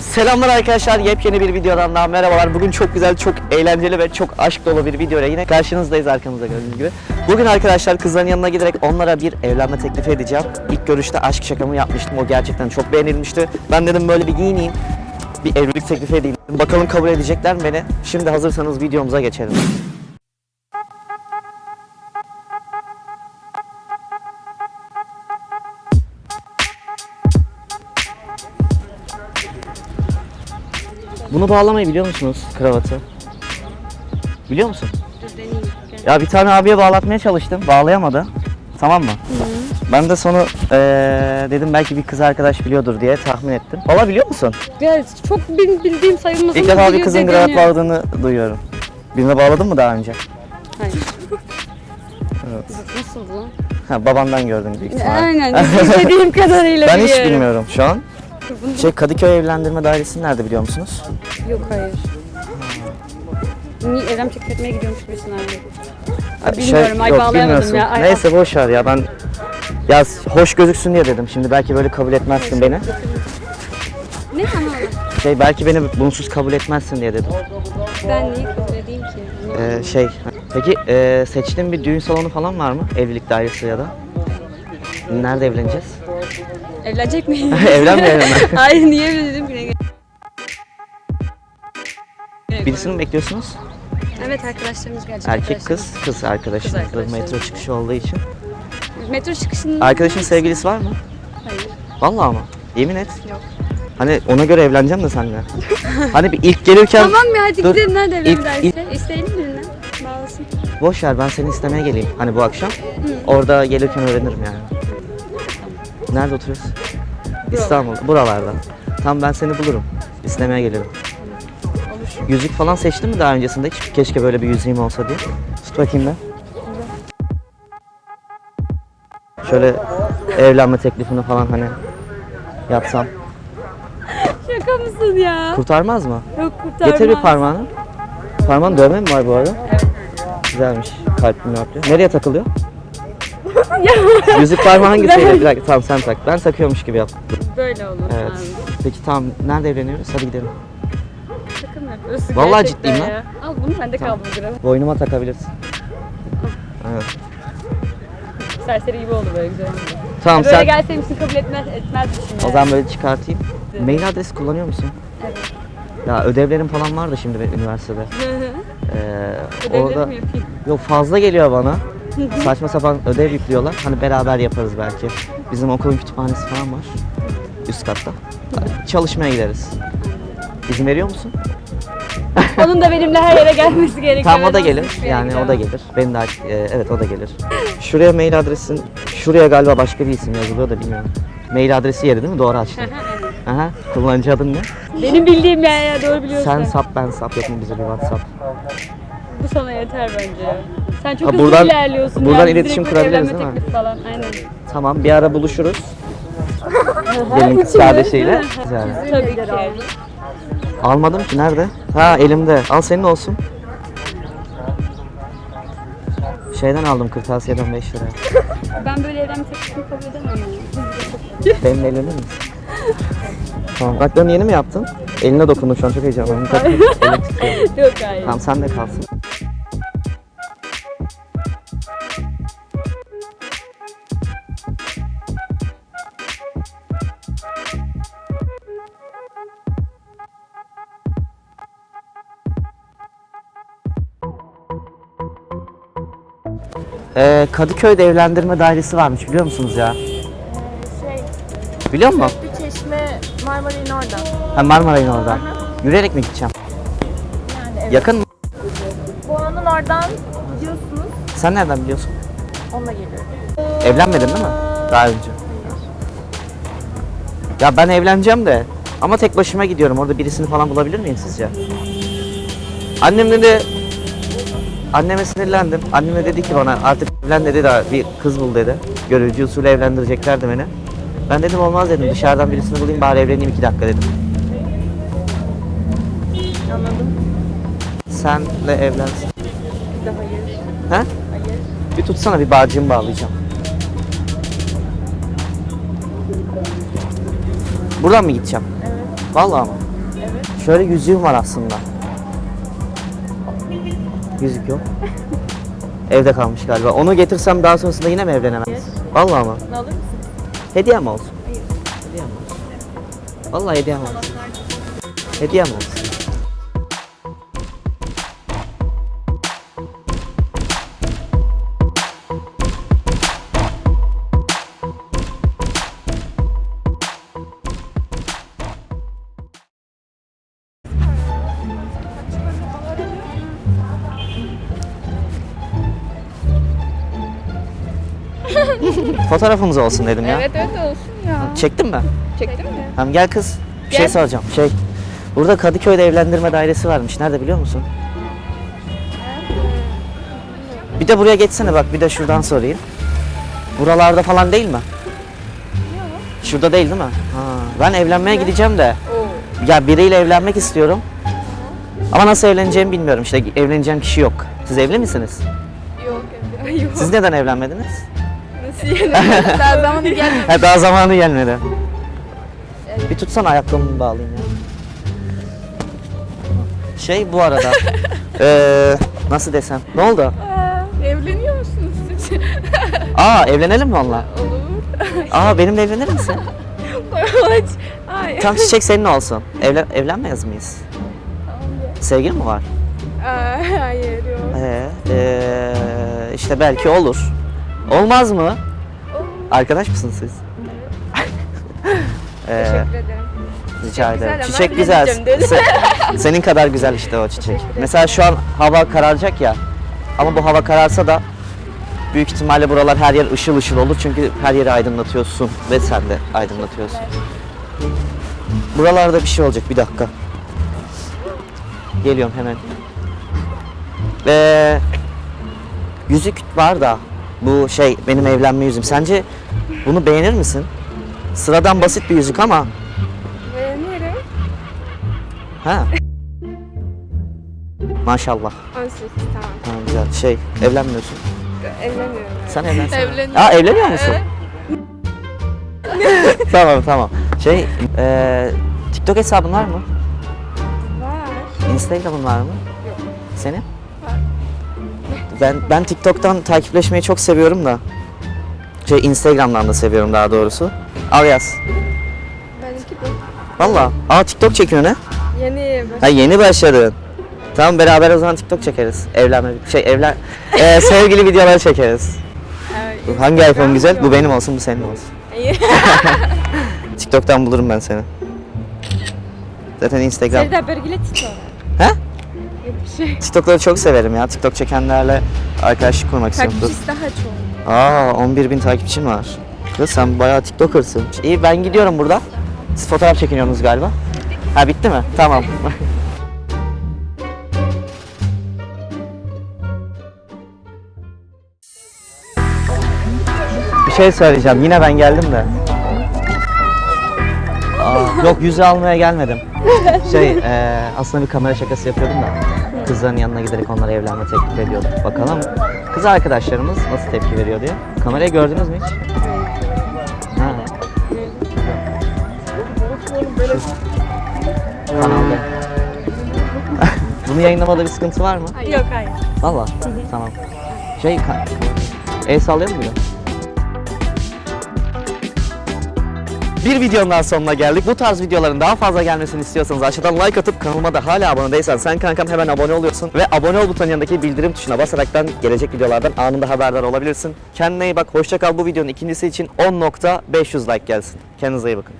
Selamlar arkadaşlar. Yepyeni bir videodan daha merhabalar. Bugün çok güzel, çok eğlenceli ve çok aşk dolu bir videoyla yine karşınızdayız arkamızda gördüğünüz gibi. Bugün arkadaşlar kızların yanına giderek onlara bir evlenme teklifi edeceğim. İlk görüşte aşk şakamı yapmıştım. O gerçekten çok beğenilmişti. Ben dedim böyle bir giyineyim. Bir evlilik teklifi edeyim. Bakalım kabul edecekler mi beni? Şimdi hazırsanız videomuza geçelim. Bunu bağlamayı biliyor musunuz kravatı? Biliyor musun? Ya bir tane abiye bağlatmaya çalıştım. Bağlayamadı. Tamam mı? Ben de sonu eee, dedim belki bir kız arkadaş biliyordur diye tahmin ettim. Valla biliyor musun? Ya çok bil- bildiğim sayılmaz İlk defa bir kızın kravat bağladığını duyuyorum. Birine bağladın mı daha önce? Hayır. Evet. Nasıl lan? Ha, babandan gördüm büyük ihtimalle. Aynen. İstediğim kadarıyla Ben hiç biliyorum. bilmiyorum şu an. Bunu- Şey Kadıköy Evlendirme Dairesi nerede biliyor musunuz? Yok hayır. Niye evlenme teklif etmeye gidiyormuş birisine abi. Ha, Bilmiyorum, ay yok, bağlayamadım bilmiyorsun. ya, ay- Neyse boş ver ya ben ya hoş gözüksün diye dedim. Şimdi belki böyle kabul etmezsin beni. Ne anlamadım. Şey belki beni bunsuz kabul etmezsin diye dedim. Ben neyi kabul edeyim ki? Ee, şey peki e, seçtiğin bir düğün salonu falan var mı? Evlilik dairesi ya da? Nerede evleneceğiz? Evlenecek miyim? Evlenmeyelim? Hayır niye evlenelim ki? Ne gerek- gerek Birisini mi bekliyorsunuz? Evet arkadaşlarımız gelecek. Erkek kız, kız arkadaşınız. Kız arkadaşlarım. Metro çıkışı olduğu için. Metro çıkışında... Arkadaşın sevgilisi var mı? Hayır. Vallahi ama. Yemin et. Yok. Hani ona göre evleneceğim de seninle. hani bir ilk gelirken Tamam ya hadi Dur. gidelim nerede evlenme ilk- dersi? İsteyelim birinden. Bağlasın. boş ver ben seni istemeye geleyim. Hani bu akşam. Orada gelirken öğrenirim yani. Nerede oturuyorsun? İstanbul. Buralarda. Tam ben seni bulurum. İstemeye gelirim. Yüzük falan seçtin mi daha öncesinde hiç? Keşke böyle bir yüzüğüm olsa diye. Tut bakayım ben. Şöyle evlenme teklifini falan hani yapsam. Şaka mısın ya? Kurtarmaz mı? Yok kurtarmaz. Getir bir parmağını. Parmağın dövme mi var bu arada? Evet. Güzelmiş. Kalpli yapıyor. Nereye takılıyor? Yüzük parmağı hangisiydi? Bir dakika tamam sen tak. Ben takıyormuş gibi yap. Böyle olur Evet. abi. Peki tamam nerede evleniyoruz? Hadi gidelim. Şaka mı yapıyorsun? Vallahi gerçekten ciddiyim ya. Al bunu bende Tamam. kaldı bu gram. Boynuma takabilirsin. Evet. Serseri gibi oldu böyle güzel oldu. Tamam Böyle sen gelseymişsin kabul etmez, etmezmişim o yani. zaman böyle çıkartayım. Mail adresi kullanıyor musun? Evet. Ya ödevlerim falan vardı şimdi benim üniversitede. Ee, Ödevleri orada yapayım? yok fazla geliyor bana. Saçma sapan ödev yüklüyorlar. Hani beraber yaparız belki. Bizim okulun kütüphanesi falan var. Üst katta. Çalışmaya gideriz. İzin veriyor musun? Onun da benimle her yere gelmesi gerekiyor. Tamam o da gelir. Yani o da gelir. Ben de e, evet o da gelir. Şuraya mail adresin, şuraya galiba başka bir isim yazılıyor da bilmiyorum. Mail adresi yeri değil mi? Doğru açtın. Aha. Kullanıcı adın ne? Benim bildiğim ya, ya doğru biliyorsun. Sen sap ben sap yapın bize bir WhatsApp. Bu sana yeter bence. Sen çok Ha, hızlı buradan- ilerliyorsun. buradan yani. iletişim Direkt böyle kurabiliriz evlenme değil mi? teklifi Falan. Aynen. Tamam bir ara buluşuruz. Gelin kız üçümüz, kardeşiyle. Güzel. Tabii ki. Almadım ki nerede? Ha elimde. Al senin olsun. Şeyden aldım kırtasiyeden 5 lira. Ben böyle evlenme teklifini kabul edemem ya. Benimle evlenir misin? tamam. Kulaklarını yeni mi yaptın? Eline dokundum şu an çok titriyor. Yok hayır. Tamam sen de kalsın. Ee, Kadıköy'de evlendirme dairesi varmış biliyor musunuz ya? Şey, Biliyor musun? bir çeşme Marmaray'ın orada. Ha Marmaray'ın orada. Yürüyerek mi gideceğim? Yani evet. Yakın mı? Boğa'nın oradan gidiyorsunuz, Sen nereden biliyorsun? onunla geliyorum. Evlenmedin değil mi? Daha önce. Ya ben evleneceğim de ama tek başıma gidiyorum. Orada birisini falan bulabilir miyim sizce? Annem dedi Anneme sinirlendim. Annem de dedi ki bana artık evlen dedi de bir kız bul dedi. Görücü usulü evlendireceklerdi beni. Ben dedim olmaz dedim. Dışarıdan birisini bulayım bari evleneyim iki dakika dedim. Anladım. Senle evlensin. Bir de hayır. He? Hayır. Bir tutsana bir bağcığımı bağlayacağım. Buradan mı gideceğim? Evet. Vallahi ama. Şöyle yüzüğüm var aslında. Yüzük yok. Evde kalmış galiba. Onu getirsem daha sonrasında yine mi evlenemez? Vallahi mı? Ne alır mısın? Hediye mi olsun? Hediye mi olsun? Vallahi hediye mi olsun? Hediye mi olsun? Fotoğrafımız olsun dedim ya. Evet evet olsun ya. Çektin mi? Çektin mi? Tamam gel kız. Bir şey Gel. soracağım. Şey, burada Kadıköy'de evlendirme dairesi varmış. Nerede biliyor musun? Bir de buraya geçsene bak bir de şuradan sorayım. Buralarda falan değil mi? Şurada değil değil mi? Ha, ben evlenmeye gideceğim de. Ya biriyle evlenmek istiyorum. Ama nasıl evleneceğimi bilmiyorum. İşte evleneceğim kişi yok. Siz evli misiniz? Yok. Yok. Siz neden evlenmediniz? Daha zamanı gelmedi. Ha, daha zamanı gelmedi. Bir tutsana ayakkabımı bağlayayım ya. Şey bu arada. eee nasıl desem? Ne oldu? Aa, evleniyor musunuz siz? Aa evlenelim mi onunla? Olur. Aa benimle evlenir misin? Hayır. Hayır. Tam çiçek senin olsun. Evlen evlenmez miyiz? Sevgili mi var? Aa, hayır yok. Ee, eee, işte belki olur. Olmaz mı? Arkadaş mısınız siz? Eee, Teşekkür ederim. rica güzel ederim. ama Çiçek güzel. Se- senin kadar güzel işte o çiçek. Mesela şu an hava kararacak ya. Ama bu hava kararsa da büyük ihtimalle buralar her yer ışıl ışıl olur çünkü her yeri aydınlatıyorsun ve sen de aydınlatıyorsun. Buralarda bir şey olacak bir dakika. Geliyorum hemen. Ve yüzük var da bu şey benim evlenme yüzüm. Sence bunu beğenir misin? Sıradan basit bir yüzük ama Beğenirim. ha. Maşallah. Ansız tamam. Ha, güzel. Şey evlenmiyorsun. Evleniyorum. evet. Sen evlensene. Evleniyorum. Aa evleniyor musun? Tamam tamam. Şey eee TikTok hesabın var mı? Var. Instagram'ın var mı? Yok. Senin? Ben ben TikTok'tan takipleşmeyi çok seviyorum da. Şey Instagram'dan da seviyorum daha doğrusu. Al yaz. Benimki bu. Valla. Aa TikTok çekiyor ne? Yeni Ha yeni başladın. Tamam beraber o zaman TikTok çekeriz. Evlenme şey evlen Eee, sevgili videoları çekeriz. Evet. Hangi iPhone güzel? Bu benim olsun, bu senin olsun. TikTok'tan bulurum ben seni. Zaten Instagram. Sevda Bergile TikTok. Bir şey. TikTok'ları çok severim ya. TikTok çekenlerle arkadaşlık kurmak istiyorum. Takipçisi daha çok. Aa 11 bin takipçin var. Kız sen bayağı TikToker'sın. İyi ben gidiyorum burada. Siz fotoğraf çekiniyorsunuz galiba. Ha bitti mi? Tamam. Bir şey söyleyeceğim. Yine ben geldim de. Aa, yok yüzü almaya gelmedim. Şey eee, aslında bir kamera şakası yapıyordum da. Kızların yanına giderek onlara evlenme teklif ediyordum. Bakalım kız arkadaşlarımız nasıl tepki veriyor diye. Kamerayı gördünüz mü hiç? Ha. Kanalda. Bunu yayınlamada bir sıkıntı var mı? Yok hayır. Valla. Tamam. Şey, ka- el sallayalım mı? Bir videonun daha sonuna geldik. Bu tarz videoların daha fazla gelmesini istiyorsanız aşağıdan like atıp kanalıma da hala abone değilsen sen kankam hemen abone oluyorsun. Ve abone ol butonun yanındaki bildirim tuşuna basaraktan gelecek videolardan anında haberdar olabilirsin. Kendine iyi bak. Hoşça kal. Bu videonun ikincisi için 10.500 like gelsin. Kendinize iyi bakın.